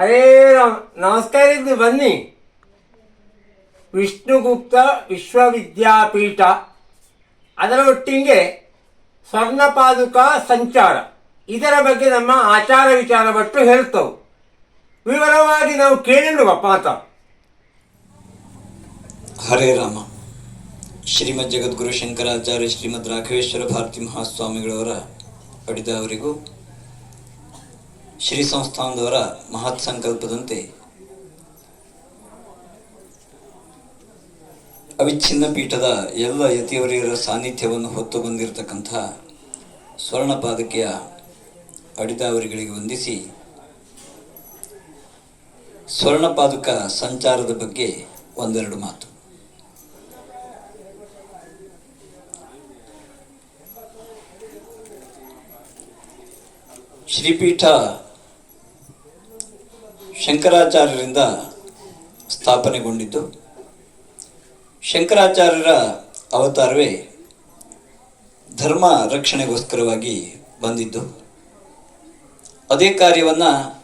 ಹರೇ ರಾಮ್, ನಮಸ್ಕಾರ ಇದ್ದು ಬನ್ನಿ. ವಿಷ್ಣುಗುಪ್ತ ವಿಶ್ವವಿದ್ಯಾಪೀಠ. ಅದರ ಒಟ್ಟಿಗೆ ಸ್ವರ್ಣಪಾದುಕ ಸಂಚಾರ. ಇದರ ಬಗ್ಗೆ ನಮ್ಮ ಆಚಾರ ವಿಚಾರ ಬಟ್ಟು ಹೇಳ್ತವು. ವಿವರವಾಗಿ ನಾವು ಕೇಳಿರುವ ಪಾತ ಹರೇ ರಾಮ. ಶ್ರೀಮದ್ ಜಗದ್ಗುರು ಶಂಕರಾಚಾರ್ಯ ಶ್ರೀಮದ್ ರಾಘವೇಶ್ವರ ಭಾರತಿ ಮಹಾಸ್ವಾಮಿಗಳವರ ಪಡೆದವರಿಗೂ ಶ್ರೀ ಸಂಸ್ಥಾನದವರ ಮಹತ್ ಸಂಕಲ್ಪದಂತೆ ಅವಿಚ್ಛಿನ್ನ ಪೀಠದ ಎಲ್ಲ ಯತಿಯವರಿಯರ ಸಾನ್ನಿಧ್ಯವನ್ನು ಹೊತ್ತು ಬಂದಿರತಕ್ಕಂಥ ಸ್ವರ್ಣಪಾದಕೆಯ ಅಡಿದಾವರಿಗಳಿಗೆ ವಂದಿಸಿ ಸ್ವರ್ಣಪಾದುಕ ಸಂಚಾರದ ಬಗ್ಗೆ ಒಂದೆರಡು ಮಾತು. ಶ್ರೀಪೀಠ ಶಂಕರಾಚಾರ್ಯರಿಂದ ಸ್ಥಾಪನೆಗೊಂಡಿದ್ದು. ಶಂಕರಾಚಾರ್ಯರ ಅವತಾರವೇ ಧರ್ಮ ರಕ್ಷಣೆಗೋಸ್ಕರವಾಗಿ ಬಂದಿದ್ದು. ಅದೇ ಕಾರ್ಯವನ್ನು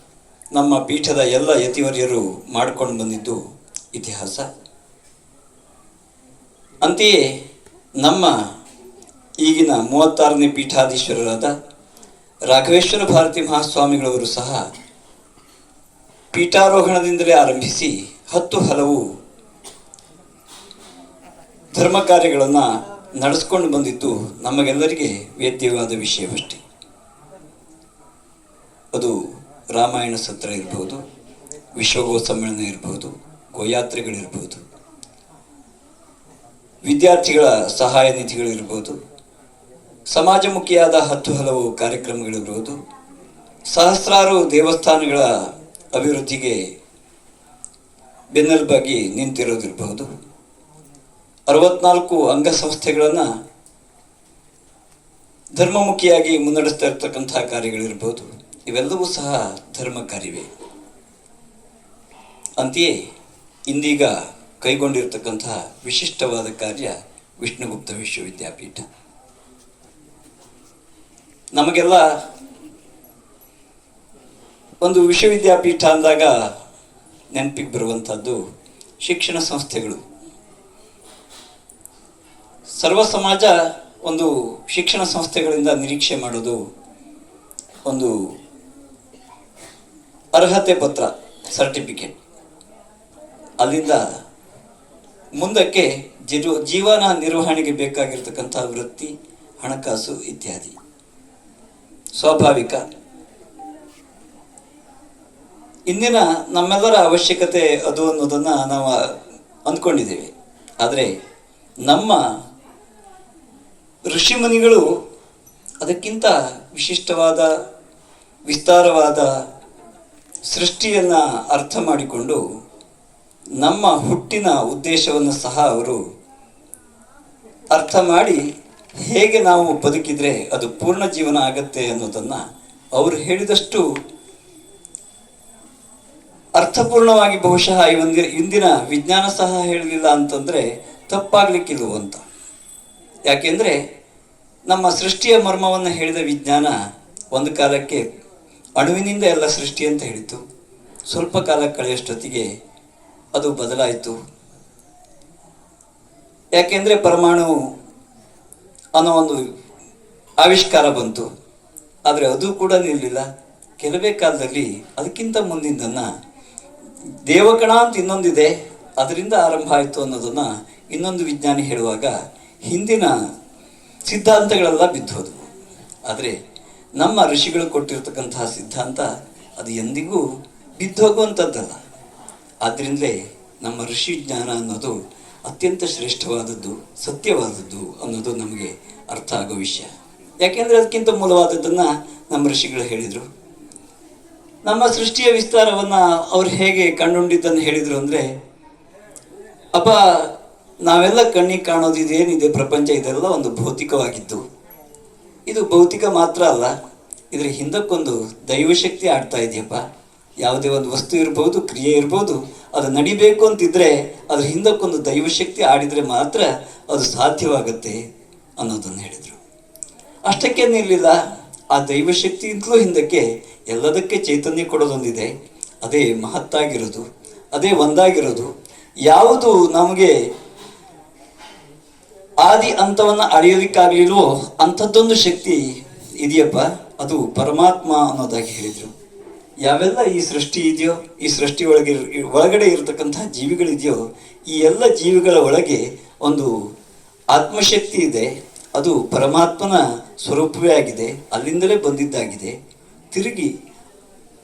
ನಮ್ಮ ಪೀಠದ ಎಲ್ಲ ಯತಿವರ್ಯರು ಮಾಡಿಕೊಂಡು ಬಂದಿದ್ದು ಇತಿಹಾಸ. ಅಂತೆಯೇ ನಮ್ಮ ಈಗಿನ ಮೂವತ್ತಾರನೇ ಪೀಠಾಧೀಶ್ವರರಾದ ರಾಘವೇಶ್ವರ ಭಾರತಿ ಮಹಾಸ್ವಾಮಿಗಳವರು ಸಹ ಪೀಠಾರೋಹಣದಿಂದಲೇ ಆರಂಭಿಸಿ ಹತ್ತು ಹಲವು ಧರ್ಮ ಕಾರ್ಯಗಳನ್ನು ನಡೆಸ್ಕೊಂಡು ಬಂದಿದ್ದು ನಮಗೆಲ್ಲರಿಗೆ ವೇದ್ಯವಾದ ವಿಷಯವಷ್ಟೇ. ಅದು ರಾಮಾಯಣ ಸತ್ರ ಇರ್ಬೋದು ವಿಶ್ವಗೋ ಸಮ್ಮೇಳನ ಇರ್ಬೋದು, ಗೋಯಾತ್ರೆಗಳಿರ್ಬೋದು, ವಿದ್ಯಾರ್ಥಿಗಳ ಸಹಾಯ ನಿಧಿಗಳಿರ್ಬೋದು, ಸಮಾಜಮುಖಿಯಾದ ಹತ್ತು ಹಲವು ಕಾರ್ಯಕ್ರಮಗಳಿರ್ಬೋದು, ಸಹಸ್ರಾರು ದೇವಸ್ಥಾನಗಳ ಅಭಿವೃದ್ಧಿಗೆ ಬೆನ್ನೆಲುಬಾಗಿ ನಿಂತಿರೋದಿರಬಹುದು. ಅರವತ್ನಾಲ್ಕು ಅಂಗಸಂಸ್ಥೆಗಳನ್ನು ಧರ್ಮಮುಖಿಯಾಗಿ ಮುನ್ನಡೆಸ್ತಾ ಇರ್ತಕ್ಕಂಥ ಕಾರ್ಯಗಳಿರ್ಬೋದು ಇವೆಲ್ಲವೂ ಸಹ ಧರ್ಮ ಕಾರ್ಯವೇ ಅಂತೆಯೇ, ಇಂದೀಗ ಕೈಗೊಂಡಿರತಕ್ಕಂತಹ ವಿಶಿಷ್ಟವಾದ ಕಾರ್ಯ ವಿಷ್ಣುಗುಪ್ತ ವಿಶ್ವವಿದ್ಯಾಪೀಠ. ನಮಗೆಲ್ಲ ಒಂದು ವಿಶ್ವವಿದ್ಯಾಪೀಠ ಅಂದಾಗ ನೆನಪಿಗೆ ಬರುವಂಥದ್ದು ಶಿಕ್ಷಣ ಸಂಸ್ಥೆಗಳು. ಸರ್ವ ಸಮಾಜ ಒಂದು ಶಿಕ್ಷಣ ಸಂಸ್ಥೆಗಳಿಂದ ನಿರೀಕ್ಷೆ ಮಾಡೋದು ಒಂದು ಅರ್ಹತೆ ಪತ್ರ, ಸರ್ಟಿಫಿಕೇಟ್. ಅಲ್ಲಿಂದ ಮುಂದಕ್ಕೆ ಜಿರು ಜೀವನ ನಿರ್ವಹಣೆಗೆ ಬೇಕಾಗಿರ್ತಕ್ಕಂಥ ವೃತ್ತಿ, ಹಣಕಾಸು ಇತ್ಯಾದಿ. ಸ್ವಾಭಾವಿಕ. ಇಂದಿನ ನಮ್ಮೆಲ್ಲರ ಅವಶ್ಯಕತೆ ಅದು ಅನ್ನೋದನ್ನು ನಾವು ಅಂದ್ಕೊಂಡಿದ್ದೀವಿ. ಆದರೆ ನಮ್ಮ ಋಷಿಮುನಿಗಳು ಅದಕ್ಕಿಂತ ವಿಶಿಷ್ಟವಾದ, ವಿಸ್ತಾರವಾದ ಸೃಷ್ಟಿಯನ್ನು ಅರ್ಥ ಮಾಡಿಕೊಂಡು ನಮ್ಮ ಹುಟ್ಟಿನ ಉದ್ದೇಶವನ್ನು ಸಹ ಅವರು ಅರ್ಥ ಮಾಡಿ ಹೇಗೆ ನಾವು ಬದುಕಿದರೆ ಅದು ಪೂರ್ಣ ಜೀವನ ಆಗತ್ತೆ ಅನ್ನೋದನ್ನು ಅವರು ಹೇಳಿದಷ್ಟು ಅರ್ಥಪೂರ್ಣವಾಗಿ ಬಹುಶಃ ಈ ಇಂದಿನ ವಿಜ್ಞಾನ ಸಹ ಹೇಳಲಿಲ್ಲ ಅಂತಂದರೆ ತಪ್ಪಾಗಲಿಕ್ಕಿಲ್ಲ ಅಂತ. ಯಾಕೆಂದರೆ ನಮ್ಮ ಸೃಷ್ಟಿಯ ಮರ್ಮವನ್ನು ಹೇಳಿದ ವಿಜ್ಞಾನ ಒಂದು ಕಾಲಕ್ಕೆ ಅಣುವಿನಿಂದ ಎಲ್ಲ ಸೃಷ್ಟಿ ಅಂತ ಹೇಳಿತು ಸ್ವಲ್ಪ ಕಾಲ ಕಳೆಯಷ್ಟೊತ್ತಿಗೆ ಅದು ಬದಲಾಯಿತು. ಯಾಕೆಂದರೆ ಪರಮಾಣು ಅನ್ನೋ ಒಂದು ಆವಿಷ್ಕಾರ ಬಂತು. ಆದರೆ ಅದು ಕೂಡ ನಿಲ್ಲಲಿಲ್ಲ ಕೆಲವೇ ಕಾಲದಲ್ಲಿ ಅದಕ್ಕಿಂತ ಮುಂದಿನದನ್ನು ದೇವಕಣ ಅಂತ ಇನ್ನೊಂದಿದೆ, ಅದರಿಂದ ಆರಂಭ ಆಯಿತು ಅನ್ನೋದನ್ನು ಇನ್ನೊಂದು ವಿಜ್ಞಾನಿ ಹೇಳುವಾಗ ಹಿಂದಿನ ಸಿದ್ಧಾಂತಗಳೆಲ್ಲ ಬಿದ್ದೋದು ಆದರೆ ನಮ್ಮ ಋಷಿಗಳು ಕೊಟ್ಟಿರ್ತಕ್ಕಂತಹ ಸಿದ್ಧಾಂತ ಅದು ಎಂದಿಗೂ ಬಿದ್ದೋಗುವಂಥದ್ದಲ್ಲ. ಆದ್ದರಿಂದಲೇ ನಮ್ಮ ಋಷಿ ಜ್ಞಾನ ಅನ್ನೋದು ಅತ್ಯಂತ ಶ್ರೇಷ್ಠವಾದದ್ದು, ಸತ್ಯವಾದದ್ದು ಅನ್ನೋದು ನಮಗೆ ಅರ್ಥ ಆಗೋ ವಿಷಯ. ಯಾಕೆಂದರೆ ಅದಕ್ಕಿಂತ ಮೂಲವಾದದ್ದನ್ನು ನಮ್ಮ ಋಷಿಗಳು ಹೇಳಿದರು. ನಮ್ಮ ಸೃಷ್ಟಿಯ ವಿಸ್ತಾರವನ್ನು ಅವ್ರು ಹೇಗೆ ಕಂಡುಕೊಂಡಿದ್ದನ್ನು ಹೇಳಿದರು ಅಂದರೆ, ಅಪ್ಪ, ನಾವೆಲ್ಲ ಕಣ್ಣಿಗೆ ಕಾಣೋದು ಇದೇನಿದೆ ಪ್ರಪಂಚ, ಇದೆಲ್ಲ ಒಂದು ಭೌತಿಕವಾಗಿದ್ದು. ಇದು ಭೌತಿಕ ಮಾತ್ರ ಅಲ್ಲ, ಇದ್ರ ಹಿಂದಕ್ಕೊಂದು ದೈವಶಕ್ತಿ ಆಡ್ತಾ ಇದೆಯಪ್ಪ. ಯಾವುದೇ ಒಂದು ವಸ್ತು ಇರ್ಬೋದು, ಕ್ರಿಯೆ ಇರ್ಬೋದು, ಅದು ನಡಿಬೇಕು ಅಂತಿದ್ರೆ, ಅದ್ರ ಹಿಂದಕ್ಕೊಂದು ದೈವಶಕ್ತಿ ಆಡಿದರೆ ಮಾತ್ರ ಅದು ಸಾಧ್ಯವಾಗುತ್ತೆ ಅನ್ನೋದನ್ನು ಹೇಳಿದರು. ಅಷ್ಟಕ್ಕೆ ನಿಲ್ಲಿಲ್ಲ ಆ ದೈವಶಕ್ತಿಯಿಂದಲೂ ಹಿಂದಕ್ಕೆ ಎಲ್ಲದಕ್ಕೆ ಚೈತನ್ಯ ಕೊಡೋದೊಂದಿದೆ. ಅದೇ ಮಹತ್ತಾಗಿರೋದು, ಅದೇ ಒಂದಾಗಿರೋದು. ಯಾವುದು ನಮಗೆ ಆದಿ ಅಂತವನ್ನು ಅಳೆಯೋದಿಕ್ಕಾಗ್ಲಿಲ್ವೋ ಅಂಥದ್ದೊಂದು ಶಕ್ತಿ ಇದೆಯಪ್ಪ. ಅದು ಪರಮಾತ್ಮ ಅನ್ನೋದಾಗಿ ಹೇಳಿದರು. ಯಾವೆಲ್ಲ ಈ ಸೃಷ್ಟಿ ಇದೆಯೋ, ಈ ಸೃಷ್ಟಿ ಒಳಗೆ ಒಳಗಡೆ ಇರತಕ್ಕಂತಹ ಜೀವಿಗಳಿದೆಯೋ, ಈ ಎಲ್ಲ ಜೀವಿಗಳ ಒಳಗೆ ಒಂದು ಆತ್ಮಶಕ್ತಿ ಇದೆ. ಅದು ಪರಮಾತ್ಮನ ಸ್ವರೂಪವೇ ಆಗಿದೆ, ಅಲ್ಲಿಂದಲೇ ಬಂದಿದ್ದಾಗಿದೆ. ತಿರುಗಿ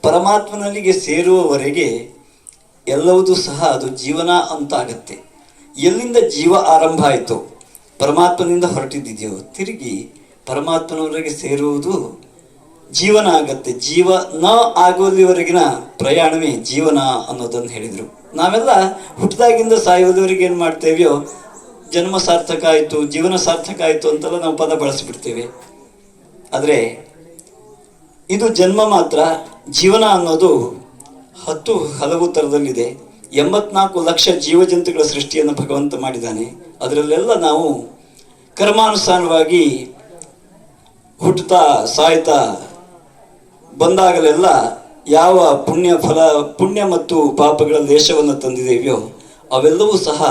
ಪರಮಾತ್ಮನಲ್ಲಿಗೆ ಸೇರುವವರೆಗೆ ಎಲ್ಲವೂ ಸಹ ಅದು ಜೀವನ ಅಂತ ಆಗತ್ತೆ ಎಲ್ಲಿಂದ ಜೀವ ಆರಂಭ ಆಯಿತು, ಪರಮಾತ್ಮನಿಂದ ಹೊರಟಿದ್ದಿದೆಯೋ, ತಿರುಗಿ ಪರಮಾತ್ಮನವರೆಗೆ ಸೇರುವುದು ಜೀವನ ಆಗತ್ತೆ. ಜೀವ ನ ಆಗೋಲ್ಲಿವರೆಗಿನ ಪ್ರಯಾಣವೇ ಜೀವನ ಅನ್ನೋದನ್ನು ಹೇಳಿದರು. ನಾವೆಲ್ಲ ಹುಟ್ಟಿದಾಗಿಂದ ಸಾಯೋದವರೆಗೆ ಏನು ಮಾಡ್ತೇವೆಯೋ ಜನ್ಮ ಸಾರ್ಥಕ ಆಯಿತು, ಜೀವನ ಸಾರ್ಥಕ ಆಯಿತು ಅಂತೆಲ್ಲ ನಾವು ಪದ ಬಳಸಿಬಿಡ್ತೇವೆ. ಆದರೆ ಇದು ಜನ್ಮ ಮಾತ್ರ, ಜೀವನ ಅನ್ನೋದು ಹತ್ತು ಹಲವು ಥರದಲ್ಲಿದೆ ಎಂಬತ್ನಾಲ್ಕು ಲಕ್ಷ ಜೀವಜಂತುಗಳ ಸೃಷ್ಟಿಯನ್ನು ಭಗವಂತ ಮಾಡಿದ್ದಾನೆ. ಅದರಲ್ಲೆಲ್ಲ ನಾವು ಕರ್ಮಾನುಸಾರವಾಗಿ ಹುಟ್ಟುತ್ತಾ, ಸಾಯ್ತಾ ಬಂದಾಗಲೆಲ್ಲ ಯಾವ ಪುಣ್ಯ ಫಲ, ಪುಣ್ಯ ಮತ್ತು ಪಾಪಗಳ ದೇಶವನ್ನು ತಂದಿದ್ದೇವೆಯೋ ಅವೆಲ್ಲವೂ ಸಹ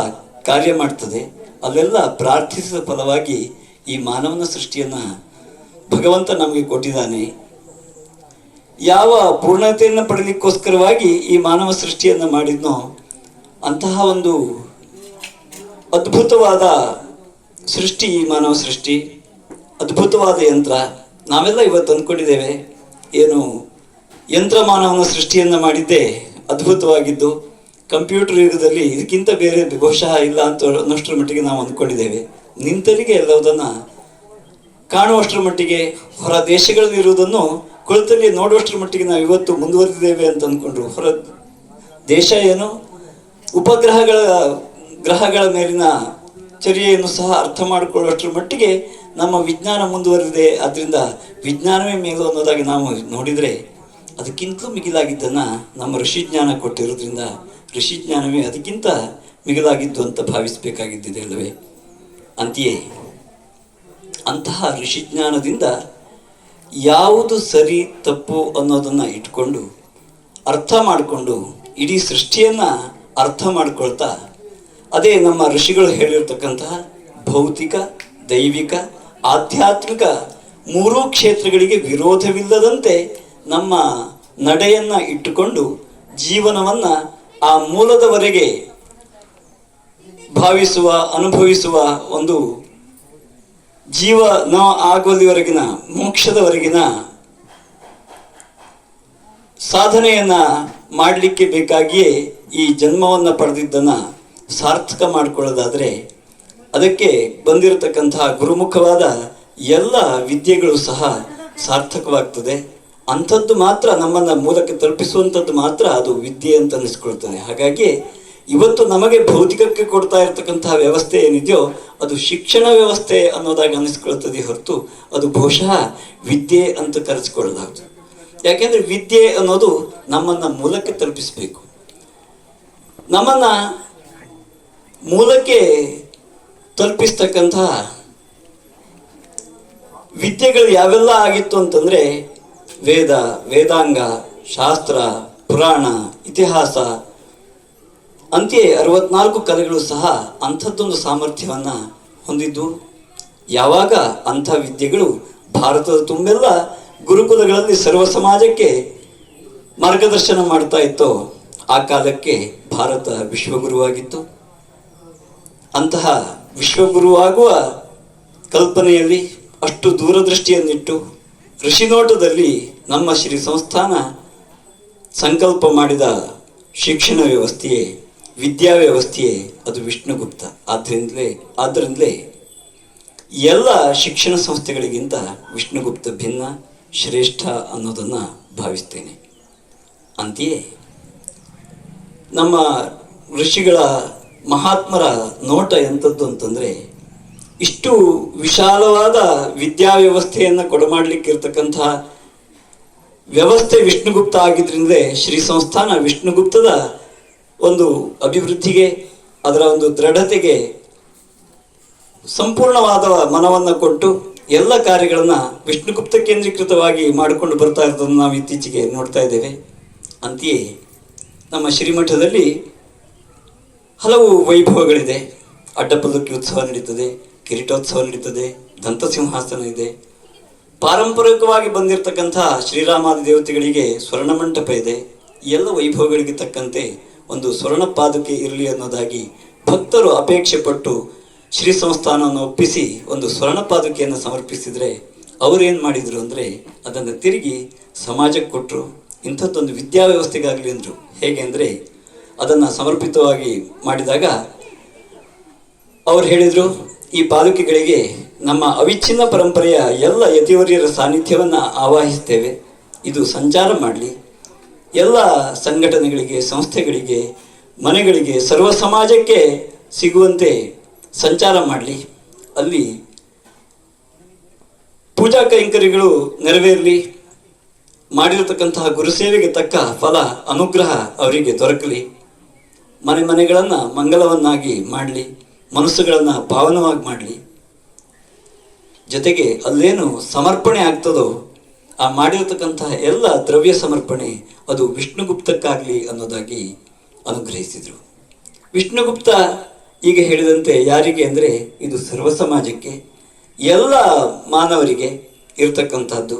ಕಾರ್ಯ ಮಾಡ್ತದೆ. ಅಲ್ಲೆಲ್ಲ ಪ್ರಾರ್ಥಿಸಿದ ಫಲವಾಗಿ ಈ ಮಾನವನ ಸೃಷ್ಟಿಯನ್ನು ಭಗವಂತ ನಮಗೆ ಕೊಟ್ಟಿದ್ದಾನೆ. ಯಾವ ಪೂರ್ಣತೆಯನ್ನು ಪಡೆಯಲಿಕ್ಕೋಸ್ಕರವಾಗಿ ಈ ಮಾನವ ಸೃಷ್ಟಿಯನ್ನು ಮಾಡಿದ್ನೋ ಅಂತಹ ಒಂದು ಅದ್ಭುತವಾದ ಸೃಷ್ಟಿ ಈ ಮಾನವ ಸೃಷ್ಟಿ. ಅದ್ಭುತವಾದ ಯಂತ್ರ. ನಾವೆಲ್ಲ ಇವತ್ತು ಅಂದ್ಕೊಂಡಿದ್ದೇವೆ. ಏನು ಯಂತ್ರ ಮಾನವನ ಸೃಷ್ಟಿಯನ್ನು ಮಾಡಿದ್ದೇ ಅದ್ಭುತವಾಗಿದ್ದು. ಕಂಪ್ಯೂಟರ್ ಯುಗದಲ್ಲಿ ಇದಕ್ಕಿಂತ ಬೇರೆ ಬಹುಶಃ ಇಲ್ಲ ಅಂತ ಅನ್ನೋಷ್ಟರ ಮಟ್ಟಿಗೆ ನಾವು ಅಂದ್ಕೊಂಡಿದ್ದೇವೆ. ನಿಂತರಿಗೆ ಎಲ್ಲವುದನ್ನು ಕಾಣುವಷ್ಟರ ಮಟ್ಟಿಗೆ, ಹೊರ ದೇಶಗಳಲ್ಲಿ ಇರುವುದನ್ನು ಕುಳಿತಲ್ಲಿ ನೋಡುವಷ್ಟರ ಮಟ್ಟಿಗೆ ನಾವು ಇವತ್ತು ಮುಂದುವರೆದಿದ್ದೇವೆ ಅಂತ ಅಂದ್ಕೊಂಡ್ರು. ಹೊರ ದೇಶ ಏನು, ಉಪಗ್ರಹಗಳ, ಗ್ರಹಗಳ ಮೇಲಿನ ಚರ್ಯೆಯನ್ನು ಸಹ ಅರ್ಥ ಮಾಡಿಕೊಳ್ಳುವಷ್ಟರ ಮಟ್ಟಿಗೆ ನಮ್ಮ ವಿಜ್ಞಾನ ಮುಂದುವರೆದಿದೆ. ಅದರಿಂದ ವಿಜ್ಞಾನವೇ ಮೇಲು ಅನ್ನೋದಾಗಿ ನಾವು ನೋಡಿದರೆ ಅದಕ್ಕಿಂತಲೂ ಮಿಗಿಲಾಗಿದ್ದನ್ನು ನಮ್ಮ ಋಷಿ ಜ್ಞಾನ ಕೊಟ್ಟಿರೋದ್ರಿಂದ ಋಷಿಜ್ಞಾನವೇ ಅದಕ್ಕಿಂತ ಮಿಗಿಲಾಗಿದ್ದು ಅಂತ ಭಾವಿಸಬೇಕಾಗಿದ್ದಿದೆ ಅಲ್ಲವೇ? ಅಂತೆಯೇ, ಅಂತಹ ಋಷಿಜ್ಞಾನದಿಂದ ಯಾವುದು ಸರಿ, ತಪ್ಪು ಅನ್ನೋದನ್ನು ಇಟ್ಕೊಂಡು, ಅರ್ಥ ಮಾಡಿಕೊಂಡು, ಇಡೀ ಸೃಷ್ಟಿಯನ್ನು ಅರ್ಥ ಮಾಡಿಕೊಳ್ತಾ, ಅದೇ ನಮ್ಮ ಋಷಿಗಳು ಹೇಳಿರ್ತಕ್ಕಂತಹ ಭೌತಿಕ, ದೈವಿಕ, ಆಧ್ಯಾತ್ಮಿಕ ಮೂರೂ ಕ್ಷೇತ್ರಗಳಿಗೆ ವಿರೋಧವಿಲ್ಲದಂತೆ ನಮ್ಮ ನಡೆಯನ್ನು ಇಟ್ಟುಕೊಂಡು ಜೀವನವನ್ನು ಆ ಮೂಲದವರೆಗೆ ಭಾವಿಸುವ, ಅನುಭವಿಸುವ ಒಂದು ಜೀವ ನ ಆಗೋಲಿವರೆಗಿನ ಮೋಕ್ಷದವರೆಗಿನ ಸಾಧನೆಯನ್ನ ಮಾಡಲಿಕ್ಕೆ ಬೇಕಾಗಿಯೇ ಈ ಜನ್ಮವನ್ನು ಪಡೆದಿದ್ದನ್ನು ಸಾರ್ಥಕ ಮಾಡಿಕೊಳ್ಳೋದಾದರೆ ಅದಕ್ಕೆ ಬಂದಿರತಕ್ಕಂತಹ ಗುರುಮುಖವಾದ ಎಲ್ಲ ವಿದ್ಯೆಗಳು ಸಹ ಸಾರ್ಥಕವಾಗ್ತದೆ. ಅಂಥದ್ದು ಮಾತ್ರ ನಮ್ಮನ್ನು ಮೂಲಕ್ಕೆ ತಲುಪಿಸುವಂಥದ್ದು ಮಾತ್ರ ಅದು ವಿದ್ಯೆ ಅಂತ ಅನ್ನಿಸ್ಕೊಳ್ತಾನೆ ಹಾಗಾಗಿ ಇವತ್ತು ನಮಗೆ ಭೌತಿಕಕ್ಕೆ ಕೊಡ್ತಾ ಇರತಕ್ಕಂತಹ ವ್ಯವಸ್ಥೆ ಏನಿದೆಯೋ ಅದು ಶಿಕ್ಷಣ ವ್ಯವಸ್ಥೆ ಅನ್ನೋದಾಗಿ ಅನ್ನಿಸ್ಕೊಳ್ತದೆ ಹೊರತು ಅದು ಬಹುಶಃ ವಿದ್ಯೆ ಅಂತ ಕರೆಸಿಕೊಳ್ಳಲಾಗುತ್ತೆ ಯಾಕೆಂದರೆ ವಿದ್ಯೆ ಅನ್ನೋದು ನಮ್ಮನ್ನು ಮೂಲಕ್ಕೆ ತಲುಪಿಸಬೇಕು. ನಮ್ಮನ್ನು ಮೂಲಕ್ಕೆ ತಲುಪಿಸ್ತಕ್ಕಂತಹ ವಿದ್ಯೆಗಳು ಯಾವೆಲ್ಲ ಆಗಿತ್ತು ಅಂತಂದ್ರೆ ವೇದ, ವೇದಾಂಗ, ಶಾಸ್ತ್ರ, ಪುರಾಣ, ಇತಿಹಾಸ, ಅಂತೆಯೇ ಅರವತ್ನಾಲ್ಕು ಕಲೆಗಳು ಸಹ ಅಂಥದ್ದೊಂದು ಸಾಮರ್ಥ್ಯವನ್ನು ಹೊಂದಿದ್ದು. ಯಾವಾಗ ಅಂಥ ವಿದ್ಯೆಗಳು ಭಾರತದ ತುಂಬೆಲ್ಲ ಗುರುಕುಲಗಳಲ್ಲಿ ಸರ್ವ ಸಮಾಜಕ್ಕೆ ಮಾರ್ಗದರ್ಶನ ಮಾಡ್ತಾ ಇತ್ತೋ, ಆ ಕಾಲಕ್ಕೆ ಭಾರತ ವಿಶ್ವಗುರುವಾಗಿತ್ತು. ಅಂತಹ ವಿಶ್ವಗುರುವಾಗುವ ಕಲ್ಪನೆಯಲ್ಲಿ ಅಷ್ಟು ದೂರದೃಷ್ಟಿಯನ್ನಿಟ್ಟು ಋಷಿನೋಟದಲ್ಲಿ ನಮ್ಮ ಶ್ರೀ ಸಂಸ್ಥಾನ ಸಂಕಲ್ಪ ಮಾಡಿದ ಶಿಕ್ಷಣ ವ್ಯವಸ್ಥೆಯೇ, ವಿದ್ಯಾ ವ್ಯವಸ್ಥೆಯೇ ಅದು ವಿಷ್ಣುಗುಪ್ತ. ಆದ್ದರಿಂದಲೇ ಆದ್ದರಿಂದಲೇ ಎಲ್ಲ ಶಿಕ್ಷಣ ಸಂಸ್ಥೆಗಳಿಗಿಂತ ವಿಷ್ಣುಗುಪ್ತ ಭಿನ್ನ, ಶ್ರೇಷ್ಠ ಅನ್ನೋದನ್ನು ಭಾವಿಸ್ತೇನೆ. ಅಂತೆಯೇ ನಮ್ಮ ಋಷಿಗಳ ಮಹಾತ್ಮರ ನೋಟ ಎಂಥದ್ದು ಅಂತಂದರೆ ಇಷ್ಟು ವಿಶಾಲವಾದ ವಿದ್ಯಾ ವ್ಯವಸ್ಥೆಯನ್ನು ಕೊಡಮಾಡ್ಲಿಕ್ಕೆ ಇರತಕ್ಕಂತಹ ವ್ಯವಸ್ಥೆ ವಿಷ್ಣುಗುಪ್ತ ಆಗಿದ್ರಿಂದಲೇ ಶ್ರೀ ಸಂಸ್ಥಾನ ವಿಷ್ಣುಗುಪ್ತದ ಒಂದು ಅಭಿವೃದ್ಧಿಗೆ, ಅದರ ಒಂದು ದೃಢತೆಗೆ ಸಂಪೂರ್ಣವಾದ ಮನವನ್ನು ಕೊಟ್ಟು ಎಲ್ಲ ಕಾರ್ಯಗಳನ್ನು ವಿಷ್ಣುಗುಪ್ತ ಕೇಂದ್ರೀಕೃತವಾಗಿ ಮಾಡಿಕೊಂಡು ಬರ್ತಾ ಇರೋದನ್ನು ನಾವು ಇತ್ತೀಚೆಗೆ ನೋಡ್ತಾ ಇದ್ದೇವೆ. ಅಂತೆಯೇ ನಮ್ಮ ಶ್ರೀಮಠದಲ್ಲಿ ಹಲವು ವೈಭವಗಳಿದೆ. ಅಡ್ಡಪಲ್ಲಕ್ಕಿ ಉತ್ಸವ ನಡೀತದೆ. ಕಿರೀಟೋತ್ಸವ ನಡೀತದೆ ದಂತಸಿಂಹಾಸನ ಇದೆ ಪಾರಂಪರಿಕವಾಗಿ ಬಂದಿರತಕ್ಕಂಥ ಶ್ರೀರಾಮಾದಿ ದೇವತೆಗಳಿಗೆ ಸ್ವರ್ಣ ಮಂಟಪ ಇದೆ ಎಲ್ಲ ವೈಭವಗಳಿಗೆ ತಕ್ಕಂತೆ ಒಂದು ಸ್ವರ್ಣ ಪಾದುಕೆ ಇರಲಿ ಅನ್ನೋದಾಗಿ ಭಕ್ತರು ಅಪೇಕ್ಷೆ ಪಟ್ಟು ಶ್ರೀ ಸಂಸ್ಥಾನವನ್ನು ಒಪ್ಪಿಸಿ ಒಂದು ಸ್ವರ್ಣ ಪಾದುಕೆಯನ್ನು ಸಮರ್ಪಿಸಿದರೆ ಅವರೇನು ಮಾಡಿದರು ಅಂದರೆ ಅದನ್ನು ತಿರುಗಿ ಸಮಾಜಕ್ಕೆ ಕೊಟ್ಟರು ಇಂಥದ್ದೊಂದು ವಿದ್ಯಾವ್ಯವಸ್ಥೆಗಾಗಲಿ ಅಂದರು. ಹೇಗೆ ಅಂದರೆ ಅದನ್ನು ಸಮರ್ಪಿತವಾಗಿ ಮಾಡಿದಾಗ ಅವ್ರು ಹೇಳಿದರು ಈ ಪಾದುಕೆಗಳಿಗೆ ನಮ್ಮ ಅವಿಚ್ಛಿನ್ನ ಪರಂಪರೆಯ ಎಲ್ಲ ಯತಿವರ್ಯರ ಸಾನ್ನಿಧ್ಯವನ್ನು ಆವಾಹಿಸ್ತೇವೆ. ಇದು ಸಂಚಾರ ಮಾಡಲಿ. ಎಲ್ಲ ಸಂಘಟನೆಗಳಿಗೆ, ಸಂಸ್ಥೆಗಳಿಗೆ, ಮನೆಗಳಿಗೆ, ಸರ್ವ ಸಮಾಜಕ್ಕೆ ಸಿಗುವಂತೆ ಸಂಚಾರ ಮಾಡಲಿ. ಅಲ್ಲಿ ಪೂಜಾ ಕೈಂಕರ್ಯಗಳು ನೆರವೇರಲಿ. ಮಾಡಿರತಕ್ಕಂತಹ ಗುರುಸೇವೆಗೆ ತಕ್ಕ ಫಲ, ಅನುಗ್ರಹ ಅವರಿಗೆ ದೊರಕಲಿ. ಮನೆ ಮನೆಗಳನ್ನು ಮಂಗಲವನ್ನಾಗಿ ಮಾಡಲಿ. ಮನಸ್ಸುಗಳನ್ನು ಪಾವನವಾಗಿ ಮಾಡಲಿ. ಜೊತೆಗೆ ಅಲ್ಲೇನು ಸಮರ್ಪಣೆ ಆಗ್ತದೋ ಆ ಮಾಡಿರತಕ್ಕಂತಹ ಎಲ್ಲ ದ್ರವ್ಯ ಸಮರ್ಪಣೆ ಅದು ವಿಷ್ಣುಗುಪ್ತಕ್ಕಾಗಲಿ ಅನ್ನೋದಾಗಿ ಅನುಗ್ರಹಿಸಿದರು. ವಿಷ್ಣುಗುಪ್ತ ಈಗ ಹೇಳಿದಂತೆ ಯಾರಿಗೆ ಅಂದರೆ ಇದು ಸರ್ವ ಸಮಾಜಕ್ಕೆ, ಎಲ್ಲ ಮಾನವರಿಗೆ ಇರತಕ್ಕಂಥದ್ದು.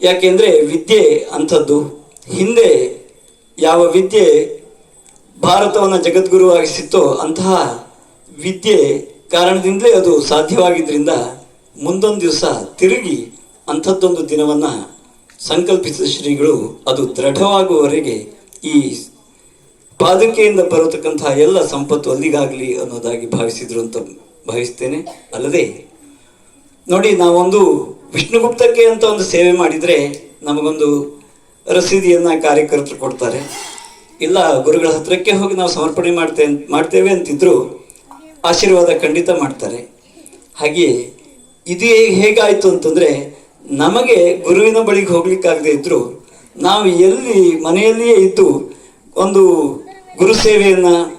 ಯಾಕೆಂದರೆ ವಿದ್ಯೆ ಅಂಥದ್ದು, ಹಿಂದೆ ಯಾವ ವಿದ್ಯೆ ಭಾರತವನ್ನು ಜಗದ್ಗುರುವಾಗಿಸಿತ್ತು, ಅಂತಹ ವಿದ್ಯೆ ಕಾರಣದಿಂದಲೇ ಅದು ಸಾಧ್ಯವಾಗಿದ್ದರಿಂದ ಮುಂದೊಂದು ದಿವಸ ತಿರುಗಿ ಅಂಥದ್ದೊಂದು ದಿನವನ್ನು ಸಂಕಲ್ಪಿಸಿದ ಶ್ರೀಗಳು, ಅದು ದೃಢವಾಗುವವರೆಗೆ ಈ ಪಾದಕೆಯಿಂದ ಬರತಕ್ಕಂತಹ ಎಲ್ಲ ಸಂಪತ್ತು ಅಲ್ಲಿಗಾಗಲಿ ಅನ್ನೋದಾಗಿ ಭಾವಿಸಿದ್ರು ಅಂತ ಭಾವಿಸ್ತೇನೆ. ಅಲ್ಲದೆ, ನೋಡಿ, ನಾವೊಂದು ವಿಷ್ಣುಗುಪ್ತಕ್ಕೆ ಅಂತ ಒಂದು ಸೇವೆ ಮಾಡಿದರೆ ನಮಗೊಂದು ರಸೀದಿಯನ್ನು ಕಾರ್ಯಕರ್ತರು ಕೊಡ್ತಾರೆ. ಇಲ್ಲ, ಗುರುಗಳ ಹತ್ರಕ್ಕೆ ಹೋಗಿ ನಾವು ಸಮರ್ಪಣೆ ಮಾಡ್ತೇ, ಮಾಡ್ತೇವೆ ಅಂತಿದ್ರು, ಆಶೀರ್ವಾದ ಖಂಡಿತ ಮಾಡ್ತಾರೆ. ಹಾಗೆಯೇ ಇದು ಹೇಗಾಯಿತು ಅಂತಂದರೆ, ನಮಗೆ ಗುರುವಿನ ಬಳಿಗೆ ಹೋಗ್ಲಿಕ್ಕಾಗದೇ ಇದ್ದರೂ ನಾವು ಎಲ್ಲಿ, ಮನೆಯಲ್ಲಿಯೇ ಇದ್ದು, ಒಂದು ಗುರು ಸೇವೆಯನ್ನು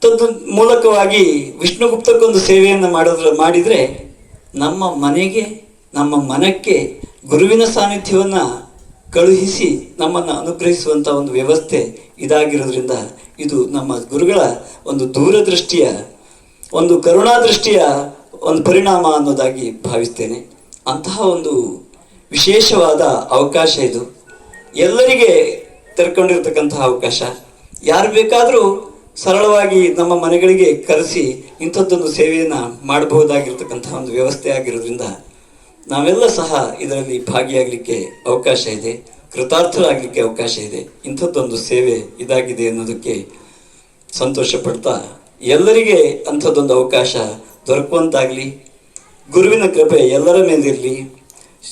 ತದ್ ಮೂಲಕವಾಗಿ ವಿಷ್ಣುಗುಪ್ತಕ್ಕೊಂದು ಸೇವೆಯನ್ನು ಮಾಡಿದ್ರೆ, ಮಾಡಿದರೆ, ನಮ್ಮ ಮನೆಗೆ, ನಮ್ಮ ಮನಕ್ಕೆ ಗುರುವಿನ ಸಾನ್ನಿಧ್ಯವನ್ನು ಕಳುಹಿಸಿ ನಮ್ಮನ್ನು ಅನುಗ್ರಹಿಸುವಂಥ ಒಂದು ವ್ಯವಸ್ಥೆ ಇದಾಗಿರೋದ್ರಿಂದ ಇದು ನಮ್ಮ ಗುರುಗಳ ಒಂದು ದೂರದೃಷ್ಟಿಯ, ಒಂದು ಕರುಣಾದೃಷ್ಟಿಯ ಒಂದು ಪರಿಣಾಮ ಅನ್ನೋದಾಗಿ ಭಾವಿಸ್ತೇನೆ. ಅಂತಹ ಒಂದು ವಿಶೇಷವಾದ ಅವಕಾಶ ಇದು. ಎಲ್ಲರಿಗೆ ತೆರ್ಕೊಂಡಿರ್ತಕ್ಕಂತಹ ಅವಕಾಶ. ಯಾರು ಬೇಕಾದರೂ ಸರಳವಾಗಿ ನಮ್ಮ ಮನೆಗಳಿಗೆ ಕರೆಸಿ ಇಂಥದ್ದೊಂದು ಸೇವೆಯನ್ನು ಮಾಡಬಹುದಾಗಿರ್ತಕ್ಕಂಥ ಒಂದು ವ್ಯವಸ್ಥೆ ಆಗಿರೋದ್ರಿಂದ ನಾವೆಲ್ಲ ಸಹ ಇದರಲ್ಲಿ ಭಾಗಿಯಾಗಲಿಕ್ಕೆ ಅವಕಾಶ ಇದೆ, ಕೃತಾರ್ಥರಾಗಲಿಕ್ಕೆ ಅವಕಾಶ ಇದೆ. ಇಂಥದ್ದೊಂದು ಸೇವೆ ಇದಾಗಿದೆ ಅನ್ನೋದಕ್ಕೆ ಸಂತೋಷ ಪಡ್ತಾ ಎಲ್ಲರಿಗೆ ಅಂಥದ್ದೊಂದು ಅವಕಾಶ ದೊರಕುವಂತಾಗಲಿ. ಗುರುವಿನ ಕೃಪೆ ಎಲ್ಲರ ಮೇಲಿರಲಿ.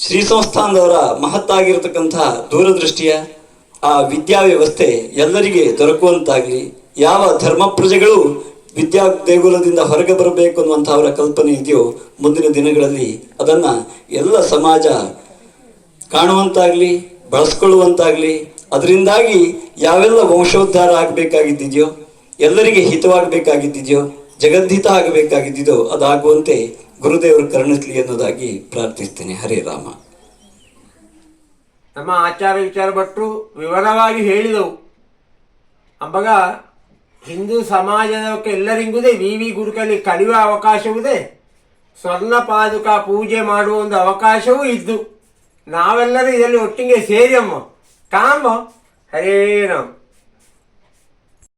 ಶ್ರೀ ಸಂಸ್ಥಾನದವರ ಮಹತ್ತಾಗಿರತಕ್ಕಂಥ ದೂರದೃಷ್ಟಿಯ ಆ ವಿದ್ಯಾ ವ್ಯವಸ್ಥೆ ಎಲ್ಲರಿಗೆ ದೊರಕುವಂತಾಗಲಿ. ಯಾವ ಧರ್ಮ ಪ್ರಜೆಗಳು ವಿದ್ಯಾ ದೇಗುಲದಿಂದ ಹೊರಗೆ ಬರಬೇಕು ಅನ್ನುವಂಥ ಅವರ ಕಲ್ಪನೆ ಇದೆಯೋ, ಮುಂದಿನ ದಿನಗಳಲ್ಲಿ ಅದನ್ನ ಎಲ್ಲ ಸಮಾಜ ಕಾಣುವಂತಾಗಲಿ, ಬಳಸ್ಕೊಳ್ಳುವಂತಾಗಲಿ, ಅದರಿಂದಾಗಿ ಯಾವೆಲ್ಲ ವಂಶೋದ್ಧಾರ ಆಗಬೇಕಾಗಿದ್ದಿದೆಯೋ, ಎಲ್ಲರಿಗೆ ಹಿತವಾಗಬೇಕಾಗಿದ್ದಿದೆಯೋ, ಜಗದ್ಧಿತ ಆಗಬೇಕಾಗಿದ್ದಿದೋ ಅದಾಗುವಂತೆ ಗುರುದೇವರು ಕರುಣಿಸ್ಲಿ ಅನ್ನೋದಾಗಿ ಪ್ರಾರ್ಥಿಸ್ತೇನೆ. ಹರೇ ರಾಮ. ನಮ್ಮ ಆಚಾರ ವಿಚಾರ ಭಟ್ರು ವಿವರವಾಗಿ ಹೇಳಿದವು. ಅಂಬಗ ಹಿಂದೂ ಸಮಾಜದವಕ್ಕೆ ಎಲ್ಲರಿಗೂ ವಿ ವಿ ಗುರುಕಲ್ಲಿ ಕಲಿಯುವ ಅವಕಾಶವಿದೆ ಸ್ವರ್ಣ ಪಾದುಕ ಪೂಜೆ ಮಾಡುವ ಒಂದು ಅವಕಾಶವೂ ಇದ್ದು ನಾವೆಲ್ಲರೂ ಇದರಲ್ಲಿ ಒಟ್ಟಿಗೆ ಸೇರಿಯಮ್ಮ ಕಾಮ ಹರೇ ರಾಮ್